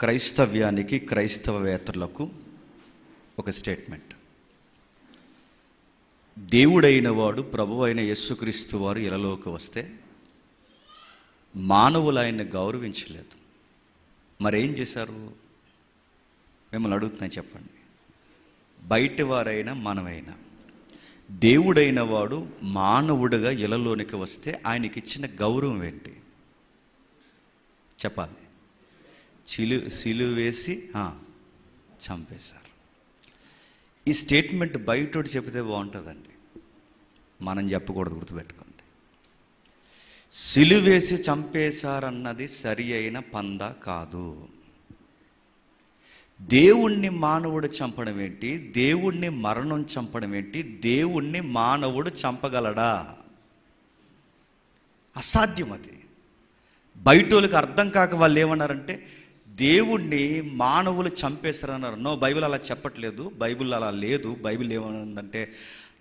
క్రైస్తవ్యానికి క్రైస్తవవేత్తలకు ఒక స్టేట్మెంట్. దేవుడైన వాడు ప్రభు అయిన యేసుక్రీస్తు వారు ఇలలోకి వస్తే మానవులు ఆయన్ని గౌరవించలేదు. మరేం చేశారు? మిమ్మల్ని అడుగుతున్నా చెప్పండి. బయటి వారైనా మనమైనా. దేవుడైన వాడు మానవుడిగా ఇలలోనికి వస్తే ఆయనకి ఇచ్చిన గౌరవం ఏంటి? చెప్పాలి. చిలు సిలువ వేసి చంపేశారు. ఈ స్టేట్మెంట్ బయటోడు చెబితే బాగుంటుందండి. మనం చెప్పకూడదు గుర్తుపెట్టుకోండి. సిలువేసి చంపేశారన్నది సరి అయిన పంద కాదు. దేవుణ్ణి మానవుడు చంపడం ఏంటి? దేవుణ్ణి మరణం చంపడం ఏంటి? దేవుణ్ణి మానవుడు చంపగలడా? అసాధ్యం అది. బయటోళ్ళకి అర్థం కాక వాళ్ళు ఏమన్నారంటే దేవుణ్ణి మానవులు చంపేశారన్నారు. నో బైబిల్ అలా చెప్పట్లేదు. బైబిల్ అలా లేదు. బైబిల్ ఏమనుందంటే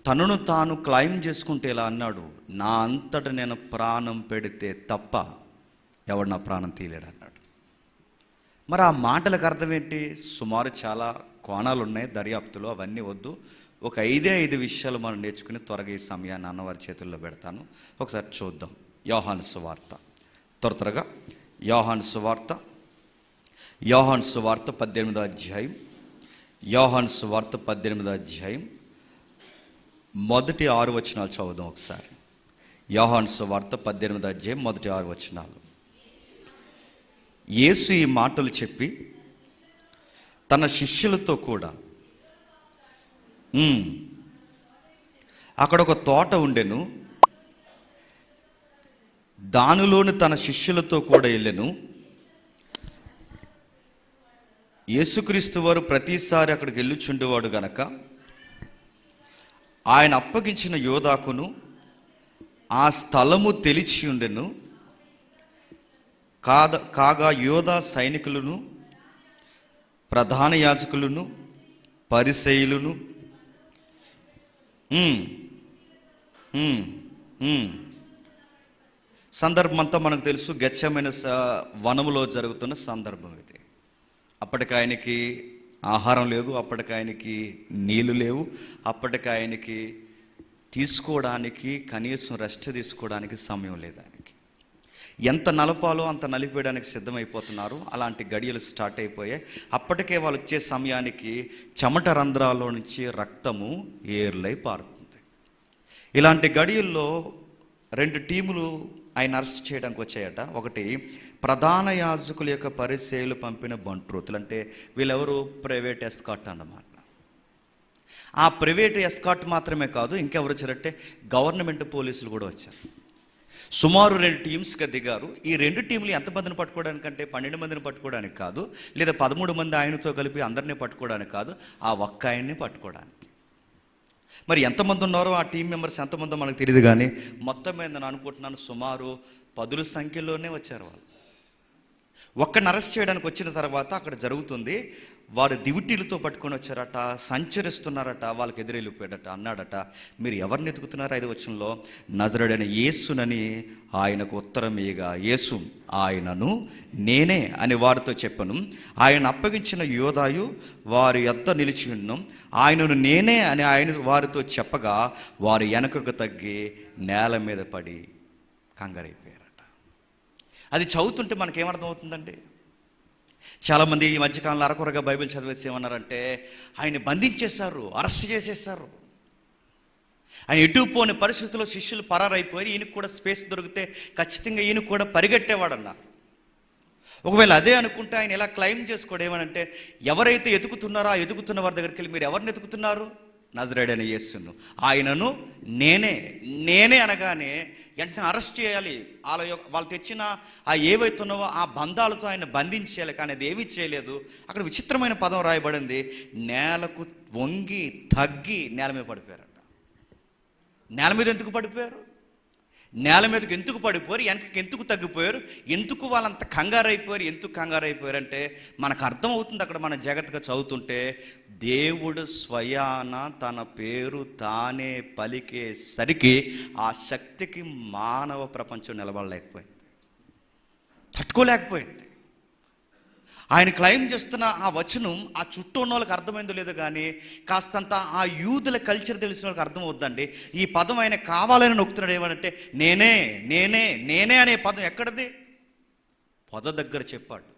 తనను తాను క్లైమ్ చేసుకుంటే ఇలా అన్నాడు? నా అంతట నేను ప్రాణం పెడితే తప్ప ఎవడు నా ప్రాణం తీయలేడు అన్నాడు. మరి ఆ మాటలకు అర్థం ఏంటి? సుమారు చాలా కోణాలు ఉన్నాయి దర్యాప్తులో. అవన్నీ వద్దు. ఒక ఐదే ఐదు విషయాలు మనం నేర్చుకుని త్వరగా ఈ సమయాన్ని అన్నవారి చేతుల్లో పెడతాను. ఒకసారి చూద్దాం. యోహాన్ సువార్త. త్వర త్వరగా యోహాన్ సువార్త. యోహాన్ సువార్త పద్దెనిమిదో అధ్యాయం. యోహాన్ సువార్త పద్దెనిమిదో అధ్యాయం. మొదటి ఆరు వచనాలు చదువుదాం ఒకసారి. యోహాన్ సువార్త పద్దెనిమిదో అధ్యాయం మొదటి ఆరు వచనాలు. యేసు ఈ మాటలు చెప్పి తన శిష్యులతో కూడా అక్కడ ఒక తోట ఉండెను. దానిలోని తన శిష్యులతో కూడా వెళ్ళెను. యేసుక్రీస్తు వారు ప్రతిసారి అక్కడికి వెళ్ళుచుండేవాడు గనక ఆయన అప్పగించిన యోధాకును ఆ స్థలము తెలిచి ఉండెను కాద కాగా యోధా సైనికులను ప్రధాన యాజకులను పరిశైలును సందర్భం అంతా మనకు తెలుసు గచ్చమైన వనములో జరుగుతున్న సందర్భం ఇది. అప్పటికి ఆయనకి ఆహారం లేదు అప్పటికి ఆయనకి నీళ్ళు లేవు అప్పటికి ఆయనకి తీసుకోవడానికి కనీసం రెస్ట్ తీసుకోవడానికి సమయం లేదు ఆయనకి. ఎంత నలపాలో అంత నలిపేయడానికి సిద్ధమైపోతున్నారు. అలాంటి గడియలు స్టార్ట్ అయిపోయాయి. అప్పటికే వాళ్ళు వచ్చే సమయానికి చెమట రంధ్రాల్లో నుంచి రక్తము ఏర్లై పారుతుంది. ఇలాంటి గడియల్లో రెండు టీములు ఆయన అరెస్ట్ చేయడానికి వచ్చాయట. ఒకటి ప్రధాన యాజకుల యొక్క పరిచయలు పంపిన బంట్రోతులు. అంటే వీళ్ళెవరు? ప్రైవేట్ ఎస్కాట్ అన్నమాట. ఆ ప్రైవేట్ ఎస్కాట్ మాత్రమే కాదు ఇంకెవరు వచ్చారంటే గవర్నమెంట్ పోలీసులు కూడా వచ్చారు. సుమారు రెండు టీమ్స్గా దిగారు. ఈ రెండు టీంలు ఎంతమందిని పట్టుకోవడానికంటే పన్నెండు మందిని పట్టుకోవడానికి కాదు లేదా పదమూడు మంది ఆయనతో కలిపి అందరినీ పట్టుకోవడానికి కాదు ఆ ఒక్క ఆయన్ని పట్టుకోవడానికి. మరి ఎంతమంది ఉన్నారో ఆ టీం మెంబర్స్ ఎంతమందో మనకు తెలియదు కానీ మొత్తం మీద నేను అనుకుంటున్నాను సుమారు పదుల సంఖ్యలోనే వచ్చారు వాళ్ళు. ఒక్కడిని అరెస్ట్ చేయడానికి వచ్చిన తర్వాత అక్కడ జరుగుతుంది. వారు దివిటీలతో పట్టుకొని వచ్చారట సంచరిస్తున్నారట వాళ్ళకి ఎదురెళ్ళిపోయాడట అన్నాడట మీరు ఎవరిని ఎతుకుతున్నారు ఐదు వచ్చంలో నజరుడైన యేసునని ఆయనకు ఉత్తరం ఇయగా యేసు ఆయనను నేనే అని వారితో చెప్పను. ఆయన అప్పగించిన యోధాయు వారి యొద్ద నిలిచి ఉన్నాం ఆయనను నేనే అని ఆయన వారితో చెప్పగా వారు వెనకకు తగ్గి నేల మీద పడి కంగారైపోయారు. అది చదువుతుంటే మనకేమర్థమవుతుందండి? చాలామంది ఈ మధ్యకాలంలో అరకొరగా బైబిల్ చదివేసి ఏమన్నారంటే ఆయన బంధించేశారు అరెస్ట్ చేసేశారు. ఆయన ఎటు పోని పరిస్థితుల్లో శిష్యులు పరారైపోయి ఈయనకు కూడా స్పేస్ దొరికితే ఖచ్చితంగా ఈయన కూడా పరిగెట్టేవాడు ఒకవేళ అదే అనుకుంటే ఆయన ఎలా క్లెయిమ్ చేసుకోవడం ఏమనంటే ఎవరైతే ఎతుకుతున్నారో ఆ ఎతుకుతున్న వారి దగ్గరికి వెళ్ళి మీరు ఎవరిని ఎతుకుతున్నారు నజరేడైన యేసును. ఆయనను నేనే నేనే అనగానే వెంటనే అరెస్ట్ చేయాలి. వాళ్ళ యొక్క వాళ్ళు తెచ్చిన ఆ ఏవైతున్నావో ఆ బంధాలతో ఆయన బంధించేయాలి. కానీ అది ఏమీ చేయలేదు. అక్కడ విచిత్రమైన పదం రాయబడింది. నేలకు వంగి తగ్గి నేల మీద పడిపోయారట. నేల మీద ఎందుకు పడిపోయారు? నేల మీదకి ఎందుకు పడిపోయారు వెనకకి ఎందుకు తగ్గిపోయారు ఎందుకు వాళ్ళంత కంగారైపోయారు ఎందుకు కంగారైపోయారు అంటే మనకు అర్థమవుతుంది అక్కడ మనం జాగ్రత్తగా చదువుతుంటే దేవుడు స్వయాన తన పేరు తానే పలికేసరికి ఆ శక్తికి మానవ ప్రపంచం నిలబడలేకపోయింది. తట్టుకోలేకపోయింది. ఆయన క్లైమ్ చేస్తున్న ఆ వచనం ఆ చుట్టూ ఉన్న వాళ్ళకి అర్థమైందో లేదో కానీ కాస్తంత ఆ యూదుల కల్చర్ తెలిసిన వాళ్ళకి అర్థం అవుద్దండి ఈ పదం ఆయన కావాలని నొక్కుతున్నాడు ఏమనంటే నేనే నేనే నేనే అనే పదం ఎక్కడది? పొద దగ్గర చెప్పాడు.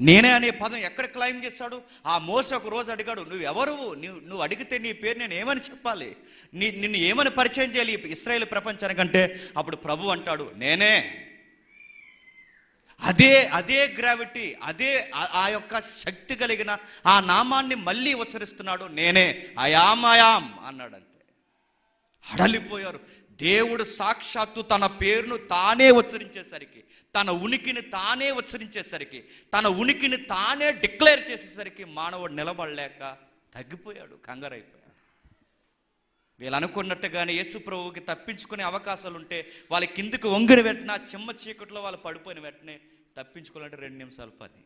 నేనే అనే పదం ఎక్కడ క్లైమ్ చేశాడు? ఆ మోస ఒక రోజు అడిగాడు నువ్వు ఎవరు నువ్వు నువ్వు అడిగితే నీ పేరు నేను ఏమని చెప్పాలి? నీ నిన్ను ఏమని పరిచయం చేయాలి ఇస్రాయేల్ ప్రపంచానికంటే? అప్పుడు ప్రభు అంటాడు నేనే. అదే అదే గ్రావిటీ అదే ఆ- యొక్క శక్తి కలిగిన ఆ నామాన్ని మళ్ళీ ఉచ్చరిస్తున్నాడు నేనే అయామ్ అయామ్ అన్నాడు అంతే దేవుడు సాక్షాత్తు తన పేరును తానే ఉచ్చరించేసరికి తన ఉనికిని తానే ఉచ్చరించేసరికి తన ఉనికిని తానే డిక్లేర్ చేసేసరికి మానవుడు నిలబడలేక తగ్గిపోయాడు కంగారైపోయాడు. వీళ్ళు అనుకున్నట్టుగానే యేసు ప్రభువుకి తప్పించుకునే అవకాశాలు ఉంటే వాళ్ళ కిందికి వంగిన వెంటనే ఆ చిమ్మ చీకట్లో వాళ్ళు పడిపోయిన వెంటనే తప్పించుకోవాలంటే రెండు నిమిషాల పని.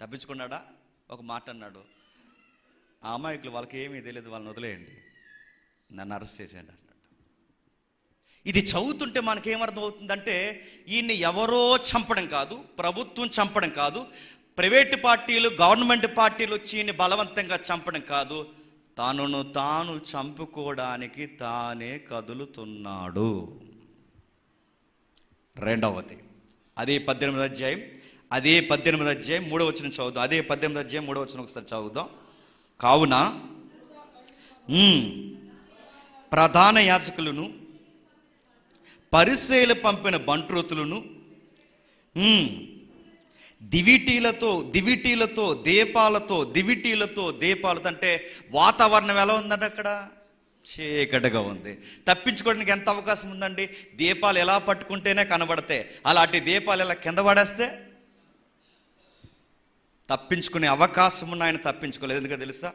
తప్పించుకున్నాడా? ఒక మాట అన్నాడు. ఆ అమాయకులు వాళ్ళకి ఏమీ తెలియదు వాళ్ళని వదిలేయండి. నన్ను అరెస్ట్ చేసేయండి అన్నాడు. ఇది చదువుతుంటే మనకేమర్థం అవుతుందంటే ఈయన్ని ఎవరో చంపడం కాదు ప్రభుత్వం చంపడం కాదు ప్రైవేట్ పార్టీలు గవర్నమెంట్ పార్టీలు వచ్చి ఈయన్ని బలవంతంగా చంపడం కాదు తనను తాను చంపుకోవడానికి తానే కదులుతున్నాడు. రెండవది అదే పద్దెనిమిది అధ్యాయం అదే పద్దెనిమిది అధ్యాయం మూడవ వచ్చిన చదువుదాం అదే పద్దెనిమిది అధ్యాయం మూడవ వచ్చిన ఒకసారి చదువుదాం. కావున ప్రధాన యాజకులను పరిసేలు పంపిన బంట్రోతులను దివిటీలతో దివిటీలతో దీపాలతో దివిటీలతో దీపాలతో అంటే వాతావరణం ఎలా ఉందంటే అక్కడ? చీకటిగా ఉంది. తప్పించుకోవడానికి ఎంత అవకాశం ఉందండి? దీపాలు ఎలా పట్టుకుంటేనే కనబడతాయి. అలాంటి దీపాలు ఎలా కింద పడేస్తే? తప్పించుకునే అవకాశం ఉన్న ఆయన తప్పించుకోలేదు. ఎందుకు తెలుసా?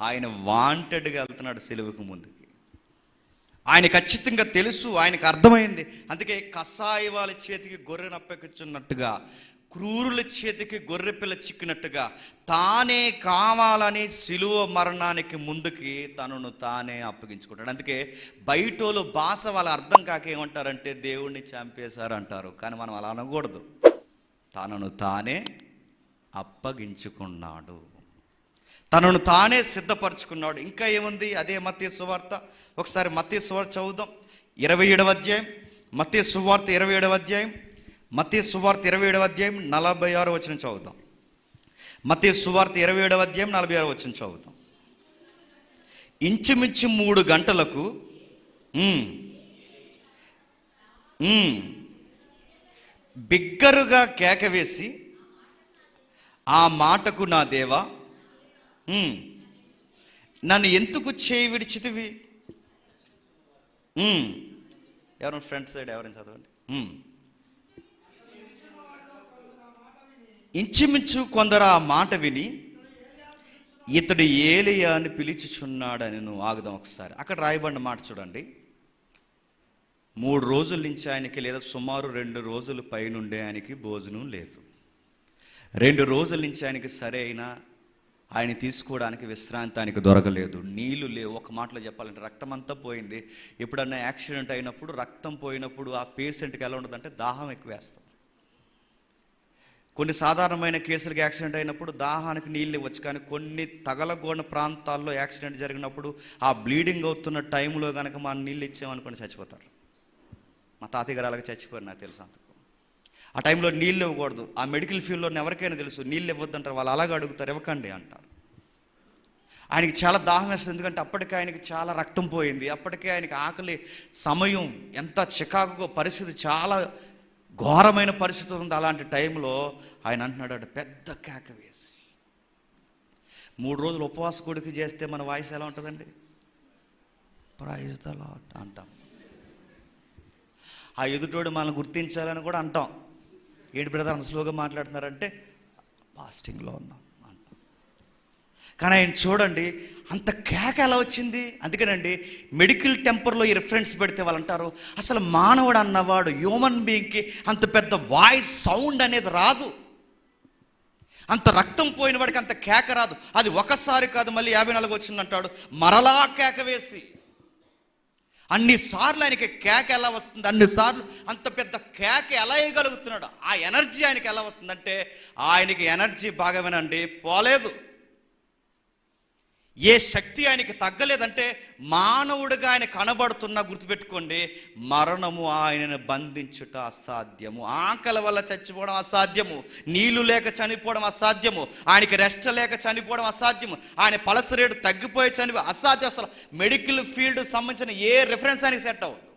ఆయన వాంటెడ్గా వెళ్తున్నాడు సెలువుకు ముందుకి. ఆయన ఖచ్చితంగా తెలుసు ఆయనకు అర్థమైంది. అందుకే కసాయి వాళ్ళ చేతికి గొర్రె నప్పెక్కుచున్నట్టుగా క్రూరుల చేతికి గొర్రె పిల్ల చిక్కినట్టుగా తానే కావాలని సిలువ మరణానికి ముందుకి తనను తానే అప్పగించుకుంటాడు. అందుకే బయటోళ్ళు భాష వాళ్ళ అర్థం కాక ఏమంటారంటే దేవుణ్ణి చంపేశారు అంటారు కానీ మనం అలా అనకూడదు. తనను తానే అప్పగించుకున్నాడు. తనను తానే సిద్ధపరచుకున్నాడు. ఇంకా ఏముంది? అదే మత్య సువార్త ఒకసారి మత్య సువార్త చదువుదాం. ఇరవై ఏడవ అధ్యాయం. మత్య సువార్త ఇరవై ఏడవ అధ్యాయం. మతీ సువార్త ఇరవై ఏడవ అధ్యాయం నలభై ఆరు వచ్చిన చదువుతాం. మతీ సువార్త ఇరవై ఏడవ అధ్యాయం నలభై ఆరు వచ్చిన చదువుతాం. ఇంచుమించు మూడు గంటలకు బిగ్గరుగా కేక వేసి ఆ మాటకు నా దేవా నన్ను ఎందుకు చేయి విడిచితివి? ఎవరైనా ఫ్రంట్ సైడ్ ఎవరైనా చదవండి? ఇంచుమించు కొందరు ఆ మాట విని ఇతడు ఏలియా అని పిలిచిచున్నాడని నువ్వు ఆగుదాం ఒకసారి. అక్కడ రాయబడిన మాట చూడండి. మూడు రోజుల నుంచి ఆయనకి లేదా సుమారు రెండు రోజుల పైనుండే ఆయనకి భోజనం లేదు. రెండు రోజుల నుంచి ఆయనకి సరైన ఆయన తీసుకోవడానికి విశ్రాంతి ఆయనకి దొరకలేదు. నీళ్ళు లేవు. ఒక మాటలో చెప్పాలంటే రక్తం అంతా పోయింది. ఎప్పుడన్నా యాక్సిడెంట్ అయినప్పుడు రక్తం పోయినప్పుడు ఆ పేషెంట్కి ఎలా ఉంటుందంటే దాహం ఎక్కువ వేస్తుంది కొన్ని సాధారణమైన కేసులకు యాక్సిడెంట్ అయినప్పుడు దాహానికి నీళ్ళు ఇవ్వచ్చు కానీ కొన్ని తగలగోన ప్రాంతాల్లో యాక్సిడెంట్ జరిగినప్పుడు ఆ బ్లీడింగ్ అవుతున్న టైంలో కనుక మనం నీళ్ళు ఇచ్చామనుకొని చచ్చిపోతారు. మా తాతయ్య గారు అలాగే చచ్చిపోయారు నాకు తెలుసు అంతకు. ఆ టైంలో నీళ్ళు ఇవ్వకూడదు. ఆ మెడికల్ ఫీల్డ్లో ఎవరికైనా తెలుసు నీళ్ళు ఇవ్వద్దంటారు వాళ్ళు అలాగే అడుగుతారు ఇవ్వకండి అంటారు. ఆయనకి చాలా దాహం వేస్తుంది ఎందుకంటే అప్పటికే ఆయనకి చాలా రక్తం పోయింది. అప్పటికే ఆయనకి ఆకలి సమయం ఎంత చికాకు పరిస్థితి చాలా ఘోరమైన పరిస్థితి ఉంది అలాంటి టైంలో ఆయన అంటున్నాడు "అటు పెద్ద కేక వేసి మూడు రోజులు ఉపవాస కొడుకు చేస్తే మన వాయిస్ ఎలా ఉంటుందండి? ప్రైజ్ ద లాట్ అంటాం. ఆ ఎదుటోడు మనల్ని గుర్తించాలని కూడా అంటాం. ఏంటి బ్రదర్ అంత స్లోగా మాట్లాడుతున్నారంటే ఫాస్టింగ్లో ఉన్నాం. కానీ ఆయన చూడండి అంత కేక ఎలా వచ్చింది? అందుకేనండి మెడికల్ టెంపర్లో ఈ రిఫరెన్స్ పెడితే వాళ్ళు అంటారు అసలు మానవుడు అన్నవాడు హ్యూమన్ బీయింగ్కి అంత పెద్ద వాయిస్ సౌండ్ అనేది రాదు. అంత రక్తం పోయిన వాడికి అంత కేక రాదు. అది ఒకసారి కాదు మళ్ళీ యాభై నాలుగు వచ్చిందంటాడు మరలా కేక వేసి. అన్నిసార్లు ఆయనకి కేక ఎలా వస్తుంది? అన్నిసార్లు అంత పెద్ద కేక ఎలా వేయగలుగుతున్నాడు? ఆ ఎనర్జీ ఆయనకి ఎలా వస్తుందంటే ఆయనకి ఎనర్జీ బాగా వినండి పోలేదు. ఏ శక్తి ఆయనకి తగ్గలేదంటే మానవుడిగా ఆయన కనబడుతున్నా గుర్తుపెట్టుకోండి మరణము ఆయనను బంధించుట అసాధ్యము. ఆకలి వల్ల చచ్చిపోవడం అసాధ్యము నీళ్ళు లేక చనిపోవడం అసాధ్యము ఆయనకి రెస్ట్ లేక చనిపోవడం అసాధ్యము ఆయన పలస రేటు తగ్గిపోయి చనిపో అసాధ్యం అసలు. మెడికల్ ఫీల్డ్ సంబంధించిన ఏ రిఫరెన్స్ ఆయనకి సెట్ అవ్వదు.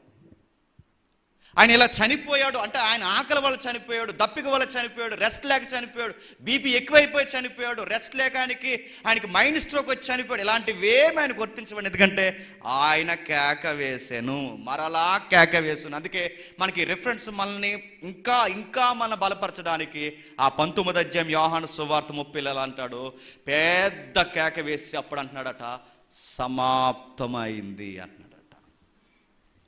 ఆయన ఇలా చనిపోయాడు అంటే ఆయన ఆకలి వల్ల చనిపోయాడు దప్పిక వల్ల చనిపోయాడు రెస్ట్ లేక చనిపోయాడు బీపీ ఎక్కువైపోయి చనిపోయాడు రెస్ట్ లేక ఆయనకి ఆయనకి మైండ్ స్ట్రోక్ వచ్చి చనిపోయాడు. ఇలాంటివేమి ఆయన గుర్తించబడి ఎందుకంటే ఆయన కేక వేసాను మరలా కేక వేసాను. అందుకే మనకి రిఫరెన్స్ మనల్ని ఇంకా ఇంకా మన బలపరచడానికి ఆ పంతొమ్మిది అధ్యాయం యోహాను సువార్త ముప్పిల్లలు అంటాడు? పెద్ద కేక వేసి అప్పుడు అంటున్నాడట సమాప్తమైంది అంటున్నాడట.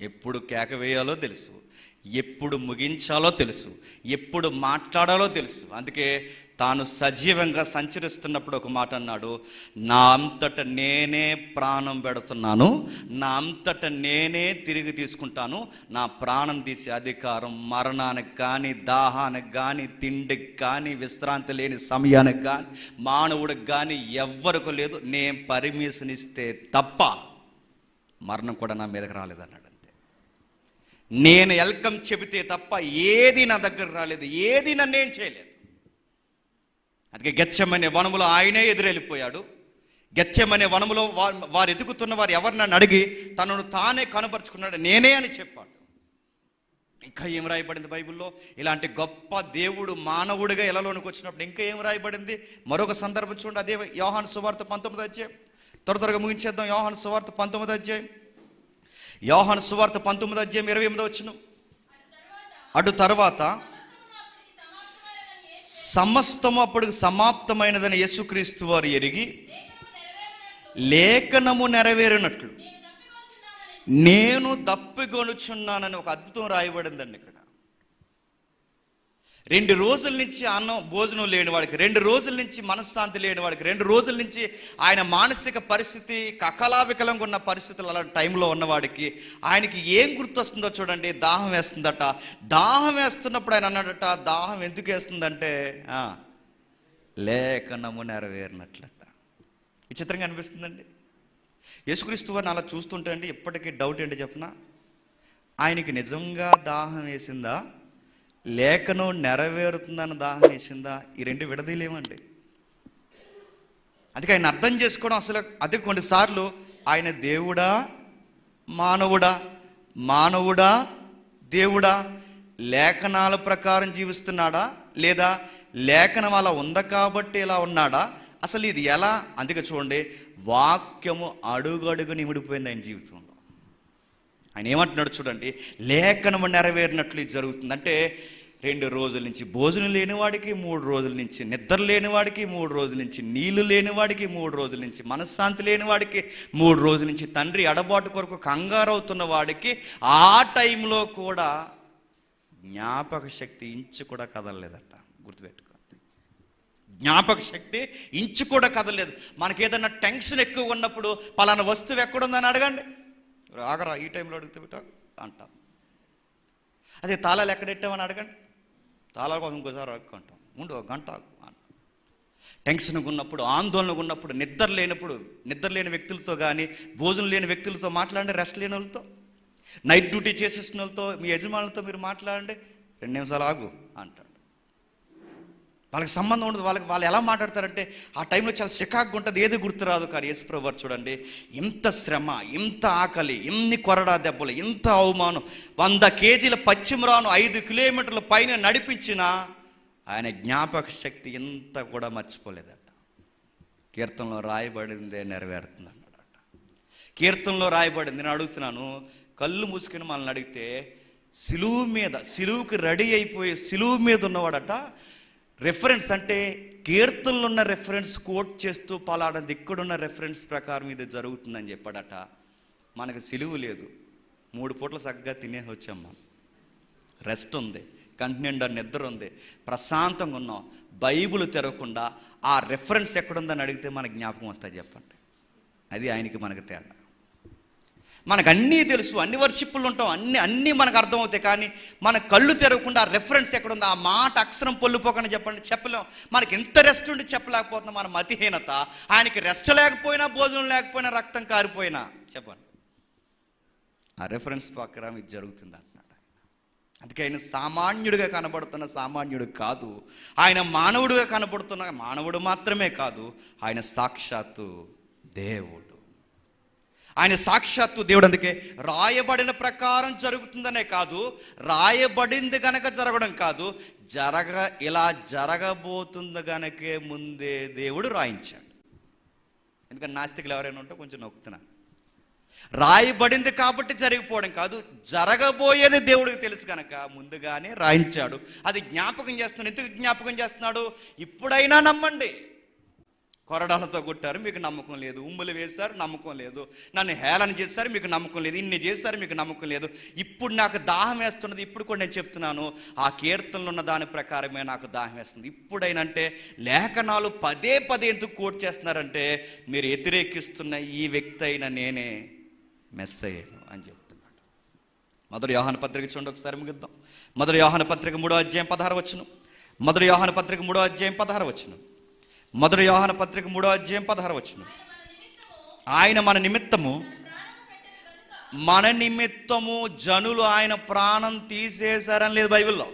ఎప్పుడు కేక వేయాలో తెలుసు. ఎప్పుడు ముగించాలో తెలుసు ఎప్పుడు మాట్లాడాలో తెలుసు. అందుకే తాను సజీవంగా సంచరిస్తున్నప్పుడు ఒక మాట అన్నాడు నా అంతట నేనే ప్రాణం పెడుతున్నాను నా అంతట నేనే తిరిగి తీసుకుంటాను నా ప్రాణం తీసే అధికారం మరణానికి కానీ దాహానికి కానీ తిండికి కానీ విశ్రాంతి లేని సమయానికి కానీ మానవుడికి కానీ ఎవ్వరికి లేదు. నేను పర్మిషన్ ఇస్తే తప్ప మరణం కూడా నా మీదకి రాలేదన్నాడు. నేను ఎల్కమ్ చెబితే తప్ప ఏది నా దగ్గర రాలేదు ఏది నన్నేం చేయలేదు. అందుకే గెచ్చమనే వనములో ఆయనే ఎదురెళ్ళిపోయాడు. గెచ్చమనే వనములో వారు ఎదుగుతున్న వారు ఎవరు నన్ను అడిగి తనను తానే కనపరుచుకున్నాడు నేనే అని చెప్పాడు. ఇంకా ఏం రాయబడింది బైబిల్లో? ఇలాంటి గొప్ప దేవుడు మానవుడిగా ఎలలోనికి వచ్చినప్పుడు ఇంకా ఏం రాయబడింది? మరొక సందర్భం చూడండి అదే యోహాన్ సువార్త పంతొమ్మిది అధ్యాయం. త్వర త్వరగా ముగించేద్దాం యోహాన్ సువార్త పంతొమ్మిది అధ్యాయం. యోహన్ సువార్త పంతొమ్మిది అధ్యాయం ఇరవై ఎనిమిది వచ్చిన అటు తర్వాత సమస్తము అప్పుడు సమాప్తమైనదని యేసుక్రీస్తు వారు ఎరిగి లేఖనము నెరవేరినట్లు నేను దప్పిగొనుచున్నానని ఒక అద్భుతం రాయబడిందండి ఇక్కడ. రెండు రోజుల నుంచి అన్నం భోజనం లేని వాడికి రెండు రోజుల నుంచి మనశ్శాంతి లేని వాడికి రెండు రోజుల నుంచి ఆయన మానసిక పరిస్థితి కకలావికలంగా ఉన్న పరిస్థితులు అలాంటి టైంలో ఉన్నవాడికి ఆయనకి ఏం గుర్తొస్తుందో చూడండి దాహం వేస్తుందట. దాహం వేస్తున్నప్పుడు ఆయన అన్నాడట దాహం ఎందుకు వేస్తుందంటే లేఖనము నెరవేరినట్లట. విచిత్రంగా అనిపిస్తుందండి. యేసుక్రీస్తు వారిని అలా చూస్తుంటే అండి ఇప్పటికీ డౌట్ ఏంటి చెప్పిన? ఆయనకి నిజంగా దాహం వేసిందా? లేఖనం నెరవేరుతుందని దాహం వేసిందా? ఈ రెండు విడదీయలేమండి. అందుకే ఆయన అర్థం చేసుకోవడం అసలు అదే కొన్నిసార్లు ఆయన దేవుడా మానవుడా మానవుడా దేవుడా లేఖనాల ప్రకారం జీవిస్తున్నాడా? లేదా లేఖనం అలా ఉందా కాబట్టి ఇలా ఉన్నాడా? అసలు ఇది ఎలా? అందుకే చూడండి వాక్యము అడుగడుగుని నిమిడిపోయింది ఆయన జీవితం. ఆయన ఏమంటున్నాడు చూడండి లేఖనము నెరవేరినట్లు జరుగుతుంది. అంటే రెండు రోజుల నుంచి భోజనం లేనివాడికి మూడు రోజుల నుంచి నిద్ర లేనివాడికి మూడు రోజుల నుంచి నీళ్ళు లేనివాడికి మూడు రోజుల నుంచి మనశ్శాంతి లేనివాడికి మూడు రోజుల నుంచి తండ్రి ఎడబాటు కొరకు కంగారవుతున్న వాడికి ఆ టైంలో కూడా జ్ఞాపక శక్తి ఇంచు కూడా కదలలేదట. గుర్తుపెట్టుకోండి జ్ఞాపక శక్తి ఇంచు కూడా కదలలేదు. మనకి ఏదైనా టెన్షన్ ఎక్కువ ఉన్నప్పుడు పలానా వస్తువు ఎక్కడుందని అడగండి. ఆగరా ఈ టైంలో అడిగితే బిడ్డ అంటాం. అదే తాళాలు ఎక్కడెట్టామని అడగండి. తాళాల కోసం ఇంకోసారి అడుక్కుంటాం. ఉండు ఒక గంట అంటాం. టెన్షన్గా ఉన్నప్పుడు ఆందోళనగా ఉన్నప్పుడు నిద్ర లేనప్పుడు నిద్ర లేని వ్యక్తులతో కానీ భోజనం లేని వ్యక్తులతో మాట్లాడండి రెస్ట్ లేని వాళ్ళతో. నైట్ డ్యూటీ చేసేసిన వాళ్ళతో మీ యజమానులతో మీరు మాట్లాడండి. రెండు నిమిషాలు ఆగు అంటాడు వాళ్ళకి సంబంధం ఉండదు. వాళ్ళకి వాళ్ళు ఎలా మాట్లాడతారంటే ఆ టైంలో చాలా చికాకు ఉంటుంది. ఏది గుర్తురాదు కానీ యేసుప్రభు చూడండి ఇంత శ్రమ ఇంత ఆకలి ఇన్ని కొరడా దెబ్బలు ఇంత అవమానం. వంద కేజీల పశ్చిమరాను ఐదు కిలోమీటర్ల పైన నడిపించిన ఆయన జ్ఞాపక శక్తి ఇంత కూడా మర్చిపోలేదట. కీర్తనలో రాయబడిందే నెరవేరుతుంది అన్నాడట కీర్తనలో రాయబడింది నేను అడుగుతున్నాను కళ్ళు మూసుకుని మనల్ని అడిగితే సిలువు మీద సిలువుకి రెడీ అయిపోయి సిలువు మీద ఉన్నవాడట రెఫరెన్స్ అంటే కీర్తనలు ఉన్న రెఫరెన్స్ కోట్ చేస్తూ పలానది ఇక్కడున్న రెఫరెన్స్ ప్రకారం ఇది జరుగుతుందని చెప్పాడట. మనకు సిలువు లేదు. మూడు పూట్ల చక్కగా తినేసి వచ్చాం మనం. రెస్ట్ ఉంది. కంటి నిద్ర ఉంది. ప్రశాంతంగా ఉన్నాం. బైబుల్ తెరవకుండా ఆ రెఫరెన్స్ ఎక్కడుందని అడిగితే మనకు జ్ఞాపకం వస్తాయి చెప్పండి. అది ఆయనకి మనకు తేడా. మనకు అన్నీ తెలుసు అన్ని వర్షిప్పులు ఉంటాం అన్ని అన్నీ మనకు అర్థమవుతాయి కానీ మన కళ్ళు తెరవకుండా రెఫరెన్స్ ఎక్కడ ఉందో ఆ మాట అక్షరం పొల్లిపోకుండా చెప్పండి చెప్పలేం. మనకి ఎంత రెస్ట్ ఉండి చెప్పలేకపోతున్నాం మన మతిహీనత ఆయనకి రెస్ట్ లేకపోయినా భోజనం లేకపోయినా రక్తం కారిపోయినా చెప్పండి. ఆ రెఫరెన్స్ ప్రకారం ఇది జరుగుతుంది అంటున్నాడు ఆయన. అందుకే ఆయన సామాన్యుడిగా కనబడుతున్న సామాన్యుడు కాదు. ఆయన మానవుడిగా కనబడుతున్న మానవుడు మాత్రమే కాదు ఆయన సాక్షాత్తు దేవుడు. ఆయన సాక్షాత్తు దేవుడు అందుకే రాయబడిన ప్రకారం జరుగుతుందనే కాదు రాయబడింది గనక జరగడం కాదు జరగ ఇలా జరగబోతుంది గనకే ముందే దేవుడు రాయించాడు. ఎందుకంటే నాస్తికులు ఎవరైనా ఉంటే కొంచెం నొక్కుతున్నాను రాయబడింది కాబట్టి జరిగిపోవడం కాదు జరగబోయేది దేవుడికి తెలుసు కనుక ముందుగానే రాయించాడు. అది జ్ఞాపకం చేస్తున్నాడు. ఎందుకు జ్ఞాపకం చేస్తున్నాడు? ఇప్పుడైనా నమ్మండి. కొరడాలతో కొట్టారు మీకు నమ్మకం లేదు. ఉమ్ములు వేశారు నమ్మకం లేదు. నన్ను హేళన చేశారు మీకు నమ్మకం లేదు. ఇన్ని చేశారు మీకు నమ్మకం లేదు. ఇప్పుడు నాకు దాహం వేస్తున్నది ఇప్పుడు కూడా నేను చెప్తున్నాను. ఆ కీర్తనలు ఉన్న దాని ప్రకారమే నాకు దాహం వేస్తుంది. ఇప్పుడైనంటే లేఖనాలు పదే పదే ఎందుకు కోట్ చేస్తున్నారంటే మీరు వ్యతిరేకిస్తున్న ఈ వ్యక్తి అయిన నేనే మెస్ అయ్యాను అని చెప్తున్నాడు. మొదటి యోహాన పత్రిక చూడండి ఒకసారి ముగిద్దాం. మొదటి యోహాన పత్రిక మూడో అధ్యాయం పదహారు వచ్చును. మొదటి యోహాన పత్రిక మూడో అధ్యాయం పదహారు వచ్చును. మొదటి యోహన పత్రిక మూడో అధ్యాయం పదహారు వచ్చిన ఆయన మన నిమిత్తము మన నిమిత్తము జనులు ఆయన ప్రాణం తీసేశారని లేదు బైబిల్లో.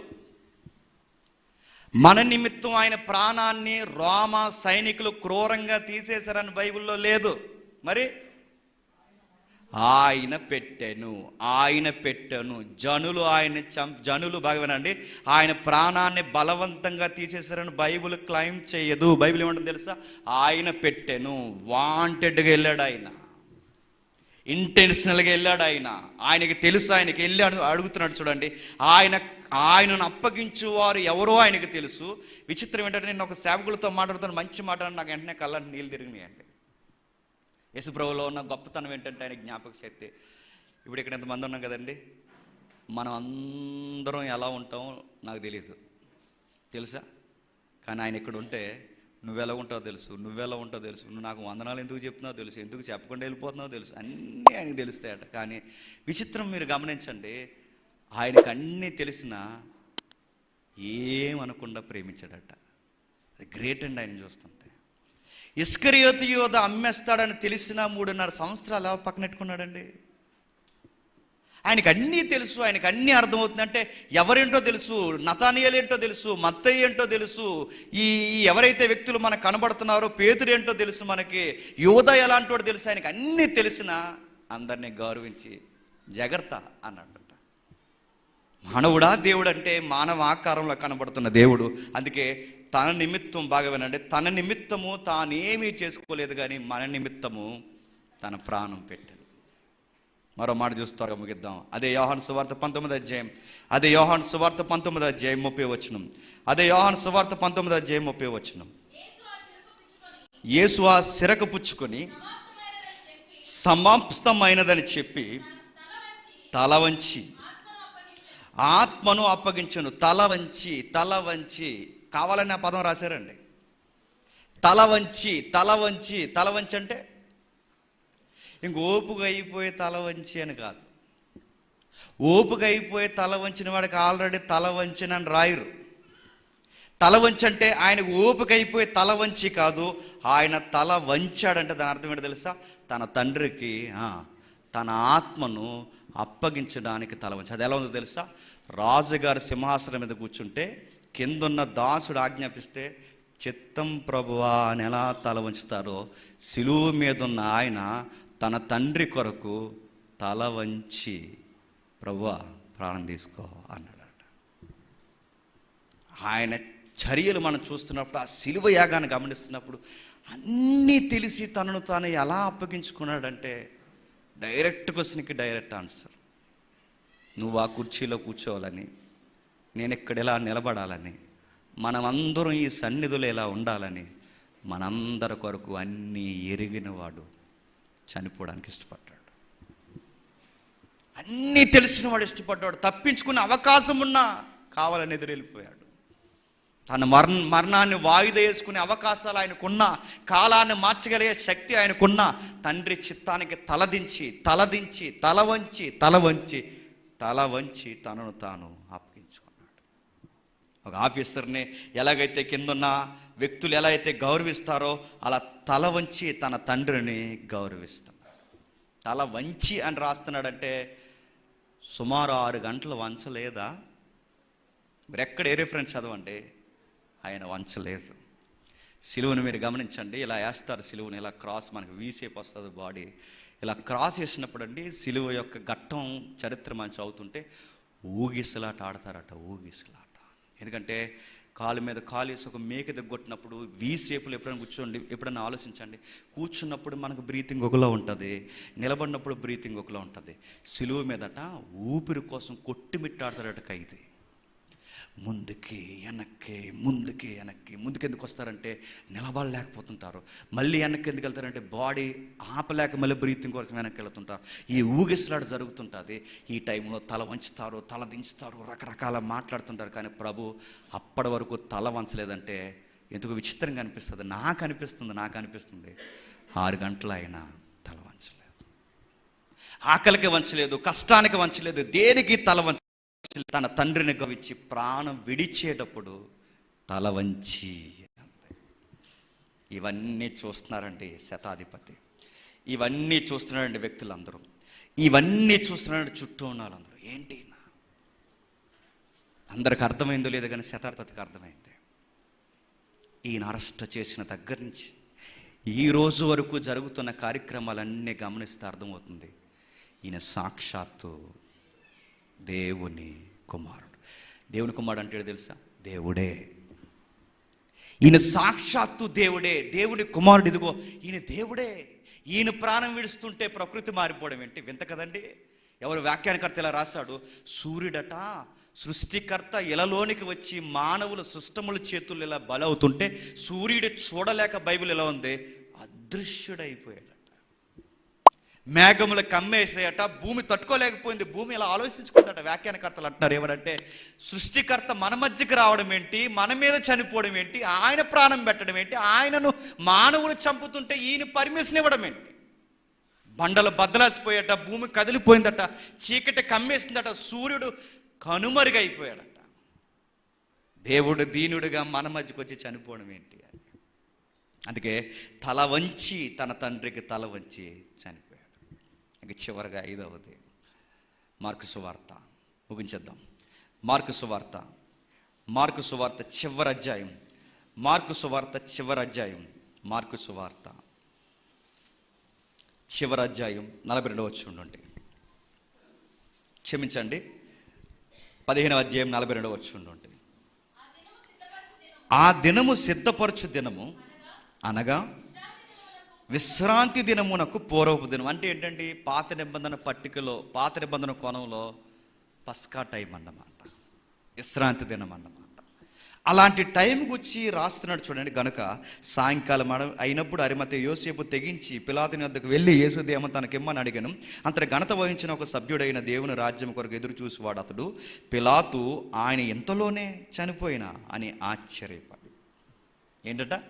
మన నిమిత్తం ఆయన ప్రాణాన్ని రోమ సైనికులు క్రూరంగా తీసేశారని బైబిల్లో లేదు. మరి ఆయన పెట్టెను ఆయన పెట్టెను. జనులు ఆయన చం జనులు బాగా ఆయన ప్రాణాన్ని బలవంతంగా తీసేశారని బైబిల్ క్లైమ్ చేయదు. బైబిల్ ఏమంటుంది తెలుసా? ఆయన పెట్టెను. వాంటెడ్గా వెళ్ళాడు ఆయన. ఇంటెన్షనల్గా వెళ్ళాడు ఆయన. ఆయనకి తెలుసు ఆయనకి వెళ్ళి అడు- అడుగుతున్నాడు చూడండి. ఆయన ఆయనను అప్పగించు వారు ఎవరో ఆయనకి తెలుసు. విచిత్రం ఏంటంటే నేను ఒక సేవకులతో మాట్లాడుతాను మంచి మాట్లాడి నాకు వెంటనే కళ్ళని నీళ్ళు తిరిగినాయండి. యశుప్రభులో ఉన్న గొప్పతనం ఏంటంటే ఆయన జ్ఞాపక శక్తి. ఇప్పుడు ఇక్కడ ఎంతమంది ఉన్నాం కదండి? మనం అందరం ఎలా ఉంటామో నాకు తెలియదు తెలుసా? కానీ ఆయన ఇక్కడ ఉంటే నువ్వెలా ఉంటావో తెలుసు నువ్వెలా ఉంటావో తెలుసు నువ్వు నాకు వందనాలు ఎందుకు చెప్తున్నావు తెలుసు ఎందుకు చెప్పకుండా వెళ్ళిపోతున్నావో తెలుసు అన్నీ ఆయనకు తెలుస్తాయట. కానీ విచిత్రం మీరు గమనించండి ఆయనకు అన్నీ తెలిసినా ఏమనకుండా ప్రేమించాడట. అది గ్రేట్ అండ్ ఆయన చూస్తుంటే. ఇస్కరియోతి యోధ అమ్మేస్తాడని తెలిసిన మూడున్నర సంవత్సరాలు ఎలా పక్కనెట్టుకున్నాడండి ఆయనకు అన్నీ తెలుసు ఆయనకు అన్నీ అర్థమవుతుంది. అంటే ఎవరేంటో తెలుసు నతానియలు ఏంటో తెలుసు మత్తయ్య ఏంటో తెలుసు ఈ ఎవరైతే వ్యక్తులు మనకు కనబడుతున్నారో పేతురు ఏంటో తెలుసు మనకి యోధ ఎలాంటోడు తెలుసు ఆయనకు అన్నీ తెలిసిన అందరినీ గౌరవించి జాగ్రత్త అన్నాడు. మానవుడా దేవుడు అంటే మానవ ఆకారంలో కనబడుతున్న దేవుడు. అందుకే తన నిమిత్తం బాగా వినండి తన నిమిత్తము తానేమీ చేసుకోలేదు కానీ మన నిమిత్తము తన ప్రాణం పెట్టాడు. మరో మాట చూస్తారు ముగిద్దాం. అదే యోహాన్ సువార్త పంతొమ్మిది అధ్యాయం. అదే యోహాన్ సువార్త పంతొమ్మిది అధ్యాయం ముప్పై వచనం. అదే యోహాన్ సువార్త పంతొమ్మిది అధ్యాయం ముప్పై వచనం. యేసు ఆ సిరకు పుచ్చుకొని సమాప్తమైనదని చెప్పి తల వంచి ఆత్మను అప్పగించను. తల వంచి తల వంచి. కావాలని ఆ పదం రాశారండి. తల వంచి తల వంచి. తల వంచి అంటే? ఇంక ఓపుగా అయిపోయే తల వంచి అని కాదు. ఓపుగా అయిపోయే తల వంచిన వాడికి ఆల్రెడీ తల వంచిన అని రాయరు. తల వంచి అంటే ఆయన ఓపిక తల వంచి కాదు. ఆయన తల వంచాడంటే దాని అర్థం ఏంటో తెలుసా? తన తండ్రికి తన ఆత్మను అప్పగించడానికి తల వంచి అది ఎలా ఉందో తెలుసా? రాజుగారి సింహాసనం మీద కూర్చుంటే కిందున్న దాసుడు ఆజ్ఞాపిస్తే చిత్తం ప్రభువా అని ఎలా తల వంచుతారో సిలువు మీద ఉన్న ఆయన తన తండ్రి కొరకు తల వంచి ప్రభువా ప్రాణం తీసుకో అన్నాడట. ఆయన చర్యలు మనం చూస్తున్నప్పుడు ఆ సిలువ యాగాన్ని గమనిస్తున్నప్పుడు అన్నీ తెలిసి తనను తాను ఎలా అప్పగించుకున్నాడంటే డైరెక్ట్ క్వశ్చన్కి డైరెక్ట్ ఆన్సర్. నువ్వు ఆ కుర్చీలో కూర్చోవాలని నేను ఇక్కడ ఎలా నిలబడాలని మనమందరం ఈ సన్నిధులు ఎలా ఉండాలని మనందరి కొరకు అన్నీ ఎరిగినవాడు చనిపోవడానికి ఇష్టపడ్డాడు. అన్నీ తెలిసినవాడు ఇష్టపడ్డాడు. తప్పించుకునే అవకాశం ఉన్నా కావాలని ఎదురెళ్ళిపోయాడు. తన మరణ మరణాన్ని వాయిదా వేసుకునే అవకాశాలు ఆయనకున్న కాలాన్ని మార్చగలిగే శక్తి ఆయనకున్న తండ్రి చిత్తానికి తలదించి తలదించి తల వంచి తల వంచి తల వంచి తనను తాను అప్పగించుకున్నాడు. ఒక ఆఫీసర్ని ఎలాగైతే కిందున్న వ్యక్తులు ఎలా అయితే గౌరవిస్తారో అలా తల వంచి తన తండ్రిని గౌరవిస్తున్నాడు. తల వంచి అని రాస్తున్నాడంటే సుమారు ఆరు గంటలు వంచలేదా? మీరు ఎక్కడ ఏ రిఫరెన్స్ చదవండి? ఆయన వంచలేదు. సిలువను మీరు గమనించండి ఇలా వేస్తారు సిలువను ఇలా క్రాస్ మనకు వీసేపు వస్తుంది బాడీ ఇలా క్రాస్ వేసినప్పుడు అండి సిలువ యొక్క ఘట్టం చరిత్ర మనం చదువుతుంటే ఊగిసలాట ఆడతారట ఊగిసలాట. ఎందుకంటే కాలు మీద కాలు వేసి ఒక మేక దగ్గొట్టినప్పుడు వీసేపులు ఎప్పుడైనా కూర్చోండి ఎప్పుడైనా ఆలోచించండి. కూర్చున్నప్పుడు మనకు బ్రీతింగ్ ఒకలా ఉంటుంది నిలబడినప్పుడు బ్రీతింగ్ ఒకలా ఉంటుంది. సిలువ మీదట ఊపిరి కోసం కొట్టిమిట్టాడతాడట ఖైదీ. ముందుకి వెనక్కి ముందుకి వెనక్కి. ముందుకు ఎందుకు వస్తారంటే నిలబడలేకపోతుంటారు. మళ్ళీ వెనక్కి ఎందుకు వెళ్తారంటే బాడీ ఆపలేక మళ్ళీ బ్రీతింగ్ కోసం వెనక్కి వెళ్తుంటారు. ఈ ఊగిసలాట జరుగుతుంటుంది. ఈ టైంలో తల వంచుతారు తల దించుతారు రకరకాల మాట్లాడుతుంటారు. కానీ ప్రభు అప్పటి వరకు తల వంచలేదంటే ఎందుకు విచిత్రంగా అనిపిస్తుంది? నాకు అనిపిస్తుంది నాకు అనిపిస్తుంది. ఆరు గంటలు అయినా తల వంచలేదు. ఆకలికి వంచలేదు కష్టానికి వంచలేదు దేనికి తల వంచ తన తండ్రిని గవించి ప్రాణం విడిచేటప్పుడు తల వంచి ఇవన్నీ చూస్తున్నారండి శతాధిపతి. ఇవన్నీ చూస్తున్నారండి వ్యక్తులందరూ. ఇవన్నీ చూస్తున్నారండి చుట్టూ ఉన్న వాళ్ళందరూ ఏంటి అందరికి అర్థమైందో లేదో కానీ శతాధిపతికి అర్థమైంది. ఈయన అరెస్ట్ చేసిన దగ్గర నుంచి ఈ రోజు వరకు జరుగుతున్న కార్యక్రమాలన్నీ గమనిస్తే అర్థమవుతుంది. ఈయన సాక్షాత్తు దేవుని కుమారుడు. దేవుని కుమారుడు అంటే తెలుసా? దేవుడే. ఈయన సాక్షాత్తు దేవుడే. దేవుని కుమారుడు ఇదిగో ఈయన దేవుడే. ఈయన ప్రాణం విడుస్తుంటే ప్రకృతి మారిపోవడం ఏంటి? వింత కదండి. ఎవరు వ్యాఖ్యానకర్త ఇలా రాశాడు? సూర్యుడట సృష్టికర్త ఇలలోనికి వచ్చి మానవుల సృష్టముల చేతులు ఇలా బలవుతుంటే సూర్యుడు చూడలేక బైబిల్ ఎలా ఉంది. అదృశ్యుడైపోయాడు. మేఘములు కమ్మేసేయట భూమి తట్టుకోలేకపోయింది. భూమి ఇలా ఆలోచించుకుందట. వ్యాఖ్యానకర్తలు అంటున్నారు ఏమనంటే సృష్టికర్త మన మధ్యకి రావడం ఏంటి? మన మీద చనిపోవడం ఏంటి? ఆయన ప్రాణం పెట్టడం ఏంటి? ఆయనను మానవులు చంపుతుంటే ఈయన పర్మిషన్ ఇవ్వడం ఏంటి? బండలు బద్దలాసిపోయాట భూమి కదిలిపోయిందట చీకటి కమ్మేసిందట సూర్యుడు కనుమరుగైపోయాడట. దేవుడు దీనుడిగా మన మధ్యకి వచ్చి చనిపోవడం ఏంటి అందుకే తల వంచి తన తండ్రికి తల వంచి చనిపోయాడు. ఇంకా చివరిగా ఐదవది మార్కు సువార్త. ముగించేద్దాం. మార్కు సువార్త. మార్కు సువార్త చివరి అధ్యాయం. మార్కు సువార్త చివరి అధ్యాయం. మార్కు సువార్త చివరి అధ్యాయం నలభై రెండవ వచ్చి క్షమించండి. పదిహేనవ అధ్యాయం నలభై రెండవ వచ్చి ఆ దినము సిద్ధపరచు దినము అనగా విశ్రాంతి దినమునకు పూర్వపు దినం. అంటే ఏంటంటే పాత నిబంధన పట్టికలో పాత నిబంధన కోణంలో పస్కా టైం అన్నమాట. విశ్రాంతి దినం అన్నమాట. అలాంటి టైం గుచ్చి రాస్తున్నాడు చూడండి గనుక సాయంకాలం అయినప్పుడు అరిమత యోసేపు తెగించి పిలాతుని వద్దకు వెళ్ళి యేసుదేమ తనకిమ్మని అడిగాను. అంతటి ఘనత వహించిన ఒక సభ్యుడైన దేవుని రాజ్యం కొరకు ఎదురు చూసివాడు అతడు పిలాతు ఆయన ఎంతలోనే చనిపోయినా అని ఆశ్చర్యపడి. ఏంటట?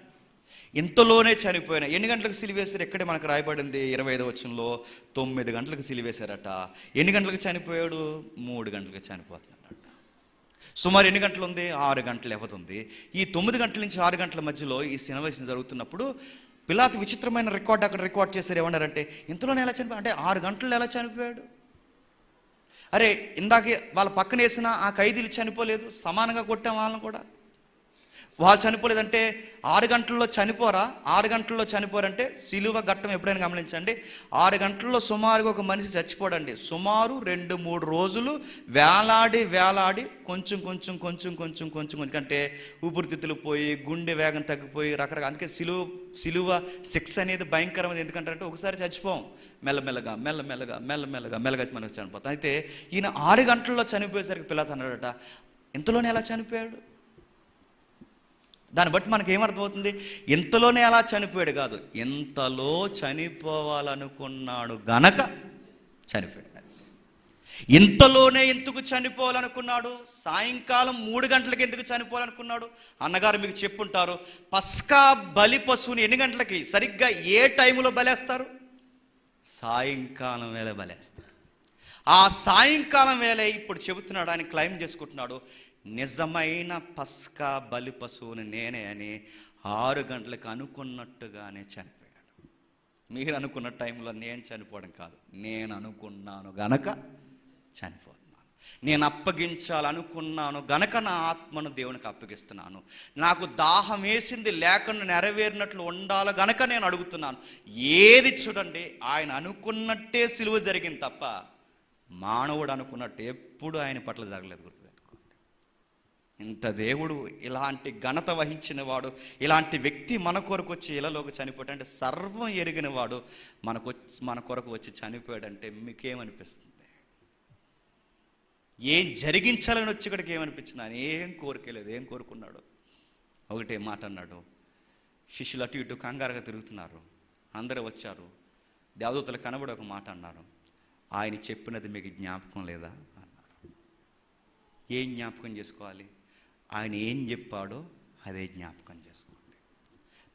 ఇంతలోనే చనిపోయిన. ఎన్ని గంటలకు సిలివేశారు? ఎక్కడే మనకు రాయబడింది? ఇరవై ఐదు వచ్చంలో తొమ్మిది గంటలకు సిలివేశారట. ఎన్ని గంటలకు చనిపోయాడు? మూడు గంటలకు చనిపోతున్నాడట. సుమారు ఎన్ని గంటలు ఉంది? ఆరు గంటలు అవుతుంది ఈ తొమ్మిది గంటల నుంచి ఆరు గంటల మధ్యలో ఈ సినివేషన్ జరుగుతున్నప్పుడు పిలాతు విచిత్రమైన రికార్డ్ అక్కడ రికార్డ్ చేశారు. ఏమన్నారంటే ఇంతలోనే ఎలా చనిపోయాడు అంటే ఆరు గంటలు ఎలా చనిపోయాడు? అరే ఇందాకే వాళ్ళ పక్కన వేసిన ఆ ఖైదీలు చనిపోలేదు. సమానంగా కొట్టాం వాళ్ళని కూడా. వాళ్ళు చనిపోలేదంటే ఆరు గంటల్లో చనిపోరా? ఆరు గంటల్లో చనిపోరంటే సిలువ ఘట్టం ఎప్పుడైనా గమనించండి. ఆరు గంటల్లో సుమారుగా ఒక మనిషి చచ్చిపోడండి. సుమారు రెండు మూడు రోజులు వేలాడి వేలాడి కొంచెం కొంచెం కొంచెం కొంచెం కొంచెం కొంచెం. అంటే ఊపిరితిత్తులు పోయి గుండె వేగం తగ్గిపోయి రకరకాల అందుకే సిలువ సిలువ శిక్ష అనేది భయంకరమైనది. ఎందుకంటే ఒకసారి చచ్చిపోం. మెల్లమెల్లగా మెల్లమెల్లగా మెల్లమెల్లగా మెల్లగా మనకు చనిపోతాం. అయితే ఈయన ఆరు గంటల్లో చనిపోయేసరికి పిల్లత అన్నాడట ఇంతలోనే ఎలా చనిపోయాడు? దాన్ని బట్టి మనకి ఏమర్థమవుతుంది? ఇంతలోనే అలా చనిపోయాడు కాదు. ఇంతలో చనిపోవాలనుకున్నాడు గనక చనిపోయాడు. ఇంతలోనే ఎందుకు చనిపోవాలనుకున్నాడు? సాయంకాలం మూడు గంటలకు ఎందుకు చనిపోవాలనుకున్నాడు? అన్నగారు మీకు చెప్పుంటారు పస్కా బలి పశువుని ఎన్ని గంటలకి? సరిగ్గా ఏ టైంలో బలేస్తారు? సాయంకాలం వేళ బలేస్తారు. ఆ సాయంకాలం వేళ ఇప్పుడు చెబుతున్నాడు ఆయన క్లైమ్ చేసుకుంటున్నాడు. నిజమైన పస్కా బలి పశువుని నేనే అని ఆరు గంటలకు అనుకున్నట్టుగానే చనిపోయాడు. మీరు అనుకున్న టైంలో నేను చనిపోవడం కాదు నేను అనుకున్నాను గనక చనిపోతున్నాను. నేను అప్పగించాలనుకున్నాను గనక నా ఆత్మను దేవునికి అప్పగిస్తున్నాను. నాకు దాహం వేసింది లేకుండా నెరవేరినట్లు ఉండాలి గనక నేను అడుగుతున్నాను. ఏది చూడండి ఆయన అనుకున్నట్టే సిలువ జరిగింది తప్ప మానవుడు అనుకున్నట్టు ఎప్పుడు ఆయన పట్ల జరగలేదు గుర్తు. ఇంత దేవుడు ఇలాంటి ఘనత వహించిన వాడు ఇలాంటి వ్యక్తి మన కొరకు వచ్చి ఇలాలోకి చనిపోయాడు అంటే సర్వం ఎరిగిన వాడు మనకు మన కొరకు వచ్చి చనిపోయాడంటే మీకేమనిపిస్తుంది? ఏం జరిగించాలని వచ్చి ఇక్కడికి ఏమనిపించింది ఆయన ఏం కోరికలేదు ఏం కోరుకున్నాడు? ఒకటే మాట అన్నాడు శిష్యులు అటు ఇటు కంగారుగా తిరుగుతున్నారు అందరూ వచ్చారు దేవదూతలు కనబడి ఒక మాట అన్నారు ఆయన చెప్పినది మీకు జ్ఞాపకం లేదా? అన్నారు. ఏం జ్ఞాపకం చేసుకోవాలి? ఆయన ఏం చెప్పాడో అదే జ్ఞాపకం చేసుకోండి.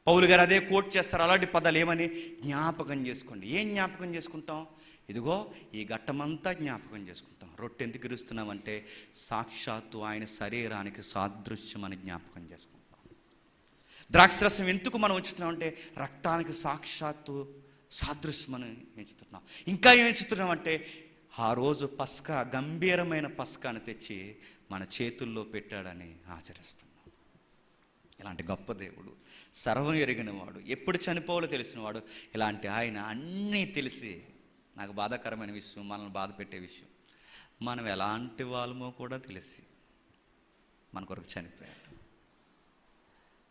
పౌలు గారు అదే కోట్ చేస్తారు అలాంటి పదాలు ఏమని? జ్ఞాపకం చేసుకోండి. ఏం జ్ఞాపకం చేసుకుంటాం? ఇదిగో ఈ ఘట్టమంతా జ్ఞాపకం చేసుకుంటాం. రొట్టె ఎందుకు ఇరుస్తున్నామంటే సాక్షాత్తు ఆయన శరీరానికి సాదృశ్యం అని జ్ఞాపకం చేసుకుంటాం. ద్రాక్షరసం ఎందుకు మనం ఉంచుతున్నామంటే రక్తానికి సాక్షాత్తు సాదృశ్యమని ఎంచుతున్నాం ఇంకా ఏం ఎంచుతున్నాం అంటే ఆ రోజు పస్క గంభీరమైన పస్కాను తెచ్చి మన చేతుల్లో పెట్టాడని ఆచరిస్తున్నాం ఇలాంటి గొప్ప దేవుడు సర్వం ఎరిగినవాడు ఎప్పుడు చనిపోవాలో తెలిసినవాడు ఇలాంటి ఆయన అన్నీ తెలిసి నాకు బాధాకరమైన విషయం మనల్ని బాధ పెట్టే విషయం మనం ఎలాంటి వాళ్ళమో కూడా తెలిసి మన కొరకు చనిపోయాడు.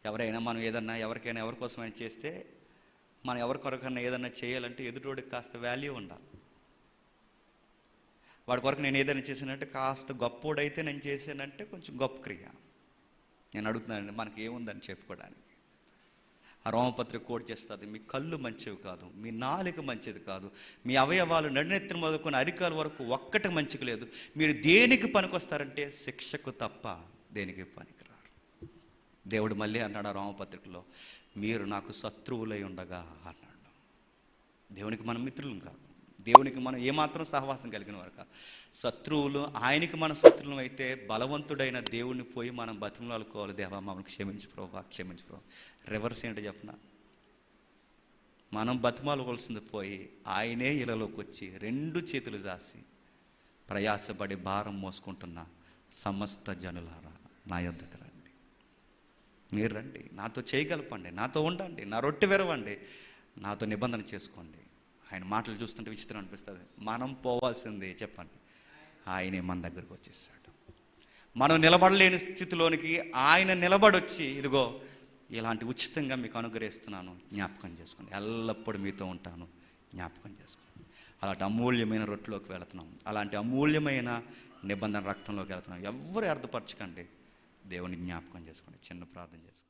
ఎవరైనా మనం ఏదన్నా ఎవరికైనా ఎవరి కోసమైనా చేస్తే మనం ఎవరి కొరకన్నా ఏదన్నా చేయాలంటే ఎదుటోడికి కాస్త వాల్యూ ఉండాలి. వాడి కొరకు నేను ఏదైనా చేశానంటే కాస్త గొప్పోడైతే నేను చేశానంటే కొంచెం గొప్ప క్రియ. నేను అడుగుతున్నానండి మనకి ఏముందని చెప్పుకోవడానికి. ఆ రోమపత్రిక కోట్ చేస్తుంది మీ కళ్ళు మంచివి కాదు మీ నాలుక మంచిది కాదు మీ అవయవాలు నడినెత్తిన మొదలుకొని అరికాల వరకు ఒక్కటి మంచికి లేదు. మీరు దేనికి పనికొస్తారంటే శిక్షకు తప్ప దేనికి పనికిరారు. దేవుడు మళ్ళీ అన్నాడు ఆ రోమపత్రికలో మీరు నాకు శత్రువులై ఉండగా అన్నాడు. దేవునికి మనం మిత్రులం కాదు. దేవునికి మనం ఏమాత్రం సహవాసం కలిగిన వరకు శత్రువులు ఆయనకి మన శత్రువులు అయితే బలవంతుడైన దేవుణ్ణి పోయి మనం బతిమలాడుకోవాలి. దేవా మమ్మల్ని క్షమించు ప్రభా క్షమించు ప్రభా. రివర్స్ ఏంటో చెప్పిన? మనం బతిమాలవలసింది పోయి ఆయనే ఇళ్ళలోకి వచ్చి రెండు చేతులు జాసి ప్రయాసపడి భారం మోసుకుంటున్న సమస్త జనులారా నా యొద్దకు రండి. మీరు రండి. నాతో చేయగలపండి. నాతో ఉండండి. నా రొట్టె విరవండి. నాతో నిబంధన చేసుకోండి. ఆయన మాటలు చూస్తుంటే విచిత్రం అనిపిస్తుంది. మనం పోవాల్సిందే చెప్పండి. ఆయనే మన దగ్గరకు వచ్చేసాడు. మనం నిలబడలేని స్థితిలోనికి ఆయన నిలబడొచ్చి ఇదిగో ఇలాంటి ఉచితంగా మీకు అనుగ్రహిస్తున్నాను జ్ఞాపకం చేసుకోండి. ఎల్లప్పుడూ మీతో ఉంటాను జ్ఞాపకం చేసుకోండి. అలాంటి అమూల్యమైన రొట్టెలోకి వెళుతున్నాం. అలాంటి అమూల్యమైన నిబంధన రక్తంలోకి వెళుతున్నాం. ఎవరు అర్థపరచకండి. దేవుని జ్ఞాపకం చేసుకోండి. చిన్న ప్రార్థన చేసుకోండి.